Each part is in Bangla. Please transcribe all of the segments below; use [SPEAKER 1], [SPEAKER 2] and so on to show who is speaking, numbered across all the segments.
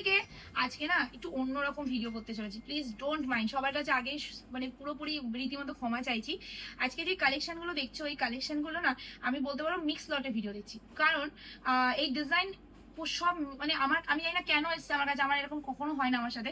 [SPEAKER 1] সবাইকে। আজকে না একটু অন্যরকম ভিডিও করতে চলেছি। প্লিজ ডোন্ট মাইন্ড সবার কাছে আগে মানে পুরোপুরি রীতিমতো ক্ষমা চাইছি। আজকে যে কালেকশনগুলো দেখছ, এই কালেকশনগুলো না আমি বলতে পারো মিক্স লটে ভিডিও দিচ্ছি কারণ এই ডিজাইন সব মানে আমার আমি জানি না কেন এসছে আমার কাছে, আমার এরকম কখনো হয় না আমার সাথে।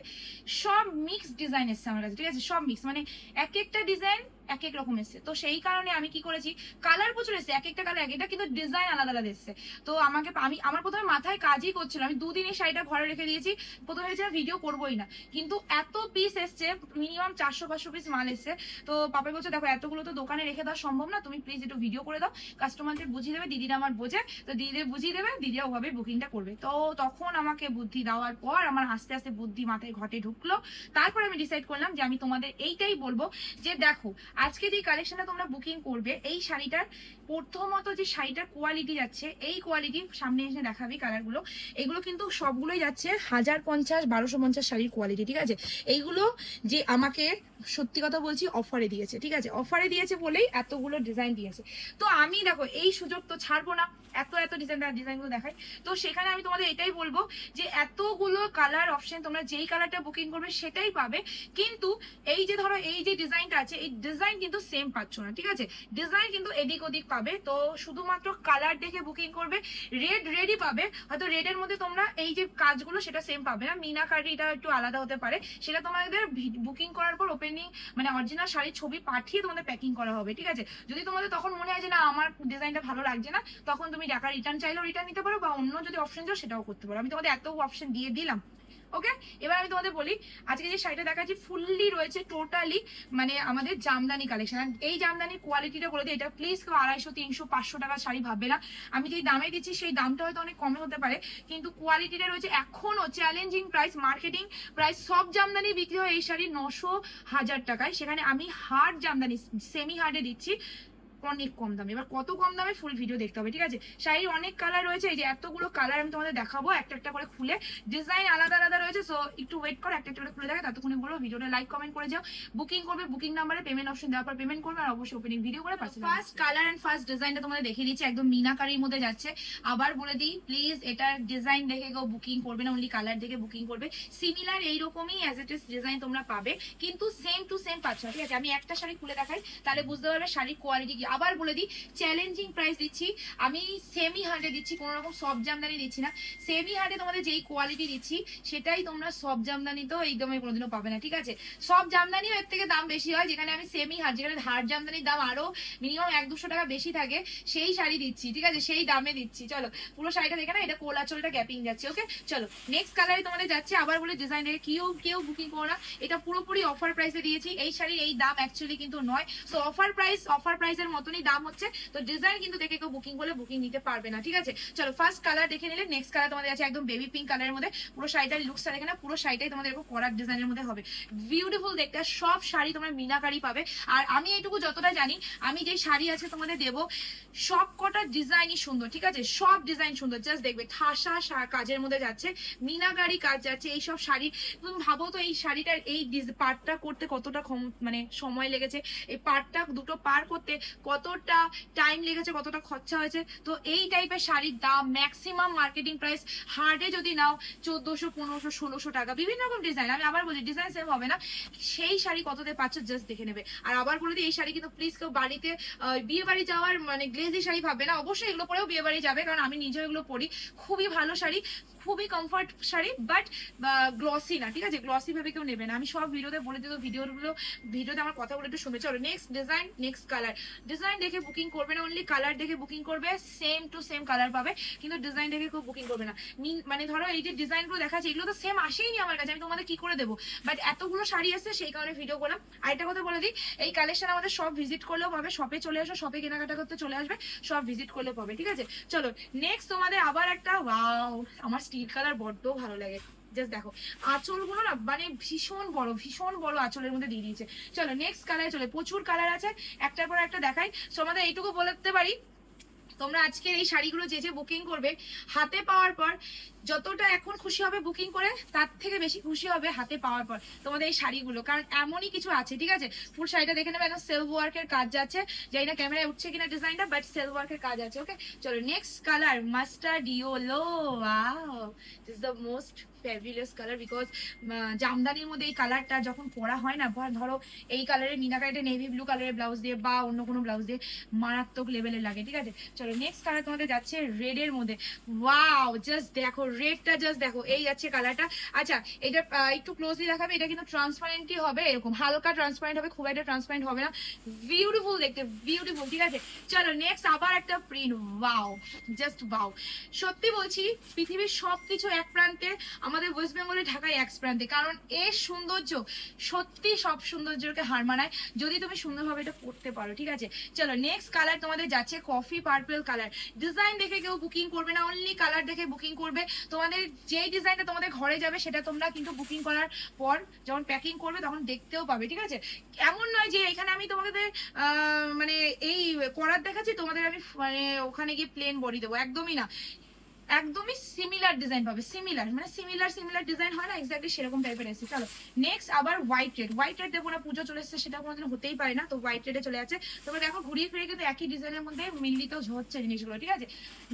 [SPEAKER 1] সব মিক্স ডিজাইন এসছে আমার কাছে, ঠিক আছে? সব মিক্স মানে এক একটা ডিজাইন এক এক রকম এসছে। তো সেই কারণে আমি কি করেছি কালার প্রচুর এসছে, এক একটা কালার এক একটা কিন্তু ডিজাইন আলাদা আলাদা এসছে। তো আমাকে, আমি, আমার প্রথমে মাথায় কাজই করছিল আমি দুদিন এই শাড়িটা ঘরে রেখে দিয়েছি, প্রথমে ভেবেছিলাম ভিডিও করবোই না। কিন্তু এত পিস এসছে মিনিমাম চারশো, পাঁচশো পিস মাল এসছে। তো পাপা বলছে, দেখো, এতগুলো তো দোকানে রেখে দেওয়া সম্ভব না, তুমি প্লিজ একটু ভিডিও করে দাও কাস্টমারদের বুঝিয়ে দেবে, দিদিরা আমার বোঝে, তো দিদিদের বুঝিয়ে দেবে, দিদিরা ওভাবে বুকিংটা করবে। তো তখন আমাকে বুদ্ধি দেওয়ার পর আমার আস্তে আস্তে বুদ্ধি মাথায় ঘটে ঢুকলো। তারপর আমি ডিসাইড করলাম যে আমি তোমাদের এইটাই বলব যে, দেখো আজকে যে কালেকশনটা তোমরা বুকিং করবে, এই শাড়িটার প্রথমত যে শাড়িটার কোয়ালিটি যাচ্ছে, এই কোয়ালিটি সামনে এসে দেখাবি কালারগুলো এগুলো কিন্তু সবগুলোই যাচ্ছে হাজার পঞ্চাশ, বারোশো পঞ্চাশ শাড়ির কোয়ালিটি ঠিক আছে? এইগুলো যে আমাকে সত্যি কথা বলছি অফারে দিয়েছে, ঠিক আছে? অফারে দিয়েছে বলেই এতগুলো ডিজাইন দিয়েছে। তো আমি দেখো, এই সুযোগ তো ছাড়বো না, এত এত ডিজাইন ডিজাইনগুলো দেখাই। তো সেখানে আমি তোমাদের এটাই বলব যে এতগুলো কালার অপশন তোমরা যেই কালারটা বুকিং করবে সেটাই পাবে। কিন্তু এই যে ধরো, এই যে ডিজাইনটা আছে, এই ডিজাইন কিন্তু সেম পাচ্ছ না, ঠিক আছে? ডিজাইন কিন্তু এদিক ওদিক পাবে, তো শুধুমাত্র কালার দেখে বুকিং করবে রেড রেডই পাবে, হয়তো রেডের মধ্যে তোমরা এই যে কাজগুলো সেটা সেম পাবে না মিনাকারিটা একটু আলাদা হতে পারে, সেটা তোমাদের বুকিং করার পর ওপেনিং মানে অরিজিনাল শাড়ির ছবি পাঠিয়ে তোমাদের প্যাকিং করা হবে, ঠিক আছে? যদি তোমাদের তখন মনে হয় যে না, আমার ডিজাইনটা ভালো লাগছে না, তখন তুমি টাকা রিটার্ন চাইলেও রিটার্ন নিতে পারো, বা অন্য যদি অপশন চাও সেটাও করতে পারো। আমি তোমাদের এত অপশন দিয়ে দিলাম। ওকে এবার আমি তোমাদের বলি, আজকে যে শাড়িটা দেখাচ্ছি ফুললি রয়েছে টোটালি মানে আমাদের জামদানি কালেকশন এই জামদানির কোয়ালিটিটা বলে দিই, এটা প্লিজ কেউ আড়াইশো, তিনশো, পাঁচশো টাকা শাড়ি ভাববে না। আমি যেই দামে দিচ্ছি, সেই দামটা হয়তো অনেক কমে হতে পারে। কিন্তু কোয়ালিটিটা রয়েছে এখনও চ্যালেঞ্জিং প্রাইস মার্কেটিং প্রাইস সব জামদানি বিক্রি হয় এই শাড়ি নশো হাজার টাকায়। সেখানে আমি হার্ড জামদানি সেমি হার্ডে দিচ্ছি। অনেক কম দামে এবার কত কম দামে ফুল ভিডিও দেখতে হবে ঠিক আছে? শাড়ির অনেক কালার রয়েছে এই যে এতগুলো কালার আমি তোমাদের দেখাবো একটা একটা করে খুলে। ডিজাইন আলাদা আলাদা রয়েছে সো একটু ওয়েট করো একটা একটা করে খুলে দেখে ততক্ষণে বলো ভিডিওটা লাইক কমেন্ট করে যাও। বুকিং করবে বুকিং নাম্বারে পেমেন্ট অপশন দেওয়ার পর পেমেন্ট করবে আর অবশ্যই ওপেনিং ভিডিও করে পাচ্ছে ফার্স্ট কালার অ্যান্ড ফার্স্ট ডিজাইনটা তোমাদের দেখিয়ে দিচ্ছি একদম মিনাকারির মধ্যে যাচ্ছে। আবার বলে দিই প্লিজ এটার ডিজাইন দেখে কেউ বুকিং করবে না অনলি কালার দেখে বুকিং করবে। সিমিলার এইরকমই অ্যাজ ইট ইস ডিজাইন তোমরা পাবে কিন্তু সেম টু সেম পাচ্ছ ঠিক আছে? আমি একটা শাড়ি খুলে দেখাই তাহলে বুঝতে পারবে শাড়ির কোয়ালিটি কি। আবার বলে দিই চ্যালেঞ্জিং প্রাইস দিচ্ছি। আমি সেমি হার্ডে দিচ্ছি, কোনো রকম সব জামদানি দিচ্ছি না। সেমি হার্ডে তোমাদের যেই কোয়ালিটি দিচ্ছি, সেটাই তোমরা সব জামদানিতেও এই দামে কোনোদিনও পাবে না, ঠিক আছে? সব জামদানিও এর থেকে দাম বেশি হয়, যেখানে আমি সেমি হার্ড যেখানে হার্ড জামদানির দাম আরও মিনিমাম এক দুশো টাকা বেশি থাকে, সেই শাড়ি দিচ্ছি, ঠিক আছে? সেই দামে দিচ্ছি। চলো, পুরো শাড়িটা দেখে না এটা কোলাচলটা গ্যাপিং যাচ্ছে ওকে চলো নেক্সট কালারে তোমাদের যাচ্ছে, আবার বলে ডিজাইন দেখে কেউ কেউ বুকিং করো না। এটা পুরোপুরি অফার প্রাইসে দিয়েছি, এই শাড়ির এই দাম অ্যাকচুয়ালি কিন্তু নয়। সো অফার প্রাইস অফার প্রাইসের মতনই দাম হচ্ছে। তো ডিজাইন কিন্তু দেখে কেউ বুকিং করলে বুকিং নিতে পারবে না, ঠিক আছে? চলো ফার্স্ট কালার দেখে নিলে নেক্সট কালার তোমাদের আছে একদম বেবি পিঙ্ক কালারের মধ্যে। পুরো শাড়িটার লুকসটা দেখে না পুরো শাড়িটাই তোমাদের এরকম করার ডিজাইনের মধ্যে হবে। বিউটিফুল দেখতে, সব শাড়ি তোমরা মিনাকারি পাবে। আর আমি এইটুকু যতটা জানি, আমি যে শাড়ি আছে তোমাদের দেবো, সব কটা ডিজাইনই সুন্দর, ঠিক আছে? সব ডিজাইন সুন্দর জাস্ট দেখবে, ঠাসা কাজের মধ্যে যাচ্ছে, মিনাকারি কাজ যাচ্ছে এই সব শাড়ি, তুমি ভাবো তো এই শাড়িটার এই পার্টটা করতে কতটা মানে সময় লেগেছে। এই পার্টটা দুটো পার করতে কতটা টাইম লেগেছে, কতটা খরচা হয়েছে, তো এই টাইপের শাড়ির দাম ম্যাক্সিমাম মার্কেটিং প্রাইস হার্ডে যদি নাও চোদ্দশো, পনেরোশো, ষোলোশো টাকা, বিভিন্ন রকম ডিজাইন আমি আবার বলছি ডিজাইন সেম হবে না, সেই শাড়ি কততে পাচ্ছ জাস্ট দেখে নেবে। আর আবার বলে দিই, এই শাড়ি কিন্তু প্লিজ কেউ বাড়িতে বিয়ে বাড়ি যাওয়ার মানে গ্লেজি শাড়ি ভাববে না, অবশ্যই এগুলো পরেও বিয়ে বাড়ি যাবে, কারণ আমি নিজেও এগুলো পরি। খুবই ভালো শাড়ি, খুবই কমফর্ট শাড়ি বাট গ্লসি না, ঠিক আছে? গ্লসি ভাবে কেউ নেবে না। আমি সব ভিডিওতে বলে দিত ভিডিওগুলো ভিডিওতে আমার কথাগুলো একটু শুনে চলো next design next colour design দেখে বুকিং করবে না অনলি কালার দেখে বুকিং করবে সেম টু সেম কালার পাবে, কিন্তু ডিজাইন দেখে কেউ বুকিং করবে না। মিন- ধরো এই যে ডিজাইনগুলো দেখাচ্ছে, এগুলো তো সেম আসেইনি আমার কাছে, আমি তোমাদের কি করে দেবো? বাট এতগুলো শাড়ি আছে, সেই কারণে ভিডিও করলাম। আরেকটা কথা বলে দিই, এই কালেকশন আমাদের সব ভিজিট করলেও পাবে শপে চলে আসো শপে কেনাকাটা করতে চলে আসবে সব ভিজিট করলেও পাবে, ঠিক আছে? চলো নেক্সট তোমাদের আবার একটা ওয়াও আমার স্টিল কালার বড্ড ভালো লাগে। জাস্ট দেখো, আঁচলগুলো না মানে ভীষণ বড় ভীষণ বড় আঁচলের মধ্যে দিয়ে দিয়েছে। চলো নেক্সট কালার চলে, প্রচুর কালার আছে। একটার পর একটা দেখাই। সো আমাদের এইটুকু বলতে পারি তোমরা আজকের এই শাড়িগুলো যে যে বুকিং করবে, হাতে পাওয়ার পর যতটা এখন খুশি হবে বুকিং করে, তার থেকে বেশি খুশি হবে হাতে পাওয়ার পর তোমাদের এই শাড়িগুলো। কারণ এমনই কিছু আছে, ঠিক আছে? ফুল শাড়িটা দেখে নেবে, একদম সেলফ ওয়ার্কের কাজ যাচ্ছে। জানি না ক্যামেরায় উঠছে কিনা ডিজাইনটা বাট সেলফ ওয়ার্কের কাজ আছে ওকে চলো next colour mustard yellow wow the most fabulous colour because জামদানির মধ্যে এই কালারটা যখন পরা হয় না ধরো এই কালারের মিনাকাইটে নেভি ব্লু কালারের ব্লাউজ দিয়ে, বা অন্য কোনো ব্লাউজ দিয়ে মারাত্মক লেভেলের লাগে, ঠিক আছে? চলো নেক্সট কালার তোমাদের যাচ্ছে রেড এর মধ্যে। ওয়াও জাস্ট দেখো রেডটা জাস্ট দেখো, এই যাচ্ছে কালারটা আচ্ছা এটা একটু ক্লোজলি দেখাবে, এটা কিন্তু ট্রান্সপারেন্টই হবে, এরকম হালকা ট্রান্সপারেন্ট হবে, খুব একটা ট্রান্সপারেন্ট হবে না। বিউটিফুল দেখতে বিউটিফুল ঠিক আছে? চলো নেক্সট আবার একটা প্রিন্ট ওয়াও জাস্ট ওয়াও সত্যি বলছি, পৃথিবীর সবকিছু এক প্রান্তে, আমাদের ওয়েস্ট বেঙ্গলে ঢাকায় এক প্রান্তে, কারণ এর সৌন্দর্য সত্যি সব সৌন্দর্যকে হার মানায়, যদি তুমি সুন্দরভাবে এটা করতে পারো, ঠিক আছে? চলো নেক্সট কালার তোমাদের যাচ্ছে কফি পার্পল কালার ডিজাইন দেখে কেউ বুকিং করবে না অনলি কালার দেখে বুকিং করবে। তোমাদের যেই ডিজাইনটা তোমাদের ঘরে যাবে, সেটা তোমরা কিন্তু বুকিং করার পর যখন প্যাকিং করবে, তখন দেখতেও পাবে, ঠিক আছে? এমন নয় যে এখানে আমি তোমাদের মানে এই করার দেখাচ্ছি, তোমাদের আমি মানে ওখানে গিয়ে প্লেন বডি দেবো, একদমই না। একদমই সিমিলার ডিজাইন পাবে সিমিলার মানে সিমিলার সিমিলার ডিজাইন হয় না এক্স্যাক্টলি সেরকম টাইপের এসেছে। চলো নেক্সট আবার হোয়াইট রেড হোয়াইট রেড দেবো না, পুজো চলে এসেছে, সেটা কোনোদিন হতেই পারে না, তো হোয়াইট রেডে চলে যাচ্ছে তোমরা দেখো, ঘুরিয়ে ফিরে কিন্তু একই ডিজাইনের মধ্যে মিলিত হচ্ছে জিনিসগুলো, ঠিক আছে?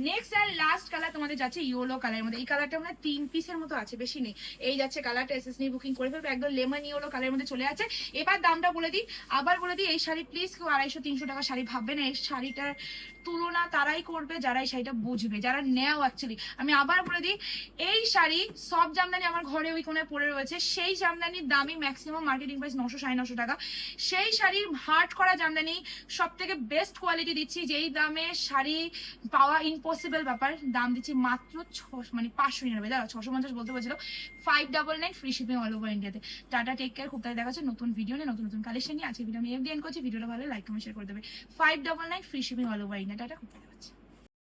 [SPEAKER 1] নেক্সট অ্যান্ড লাস্ট কালার তোমাদের যাচ্ছে ইয়েলো কালারের মধ্যে। এই কালারটা মানে তিন পিসের মতো আছে, বেশি নেই। এই যাচ্ছে কালারটা এসএস নিয়ে বুকিং করে ফেলবে, একদম লেমন ইয়েলো কালারের মধ্যে চলে যাচ্ছে এবার দামটা বলে দিই, আবার বলে দিই, এই শাড়ি প্লিজ কেউ আড়াইশো, তিনশো টাকা শাড়ি ভাববে না, এই শাড়িটার তুলনা তারাই করবে, যারা এই শাড়িটা বুঝবে। যারা নেও অ্যাকচুয়ালি আমি আবার বলে দিই, এই শাড়ি সব জামদানি আমার ঘরে ওই কোণে পড়ে রয়েছে। সেই জামদানির দামই ম্যাক্সিমাম মার্কেটিং প্রাইস নশো সাড়ে নশো টাকা। সেই শাড়ির হার্ট করা জামদানি সব থেকে বেস্ট কোয়ালিটি দিচ্ছি। যেই দামে শাড়ি পাওয়া ইম্পসিবল ব্যাপার, দাম দিচ্ছি মাত্র ছ মানে পাঁচশো নিরানব্বই। দাঁড়া, ছশো পঞ্চাশ বলতে বলছিল five double nine free shipping all over ইন্ডিয়াতে টাটা টেক কেয়ার খুব তাড়াতাড়ি দেখা যাচ্ছে নতুন ভিডিও নিয়ে, নতুন নতুন কালেকশন নিয়ে। আজকে ভিডিও আমি এফ করছি, ভিডিওটা ভালো লাইক কমেন্ট শেয়ার করে দেবে। Five double nine free shipping all over India tata, খুব